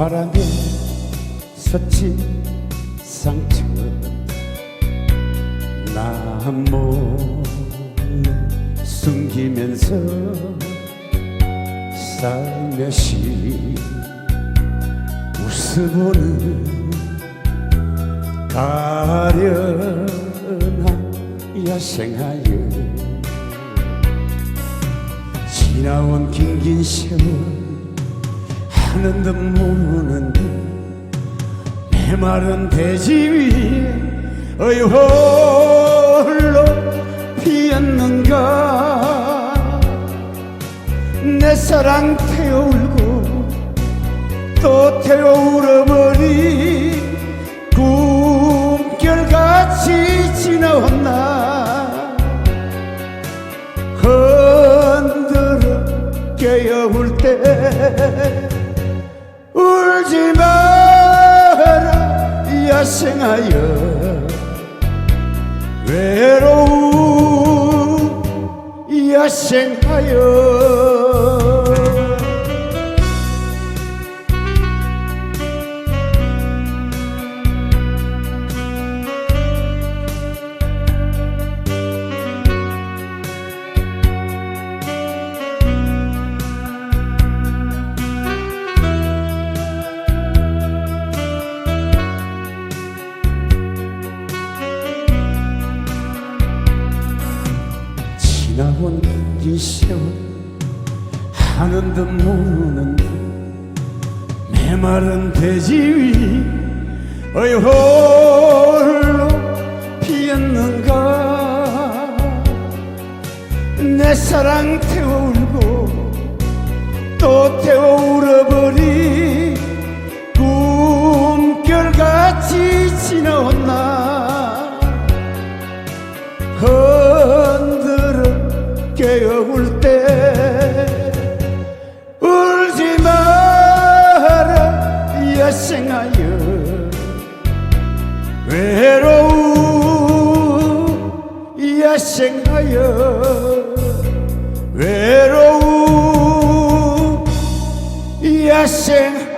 바람에 스친 상처 나 몰래 숨기면서 살며시 웃어보는 가련한 야생하여 지나온 긴긴 세월 하는 듯 모르는 듯내 마른 대지 위에 어이 홀로 피었는가? 내 사랑 태워 울고 또 태워 울어버린 꿈결같이 지나왔나? 흔들어 깨어올 때 울지 마라 야생하여. 외로운 야생하여 지나온 이 세월 하는 듯 모르는 듯 메마른 대지. 위 어이 홀로 피었는가? 내 사랑 태워 울고 깨어올 때 울지 마라 야생하여. 외로운 야생하여. 외로운 야생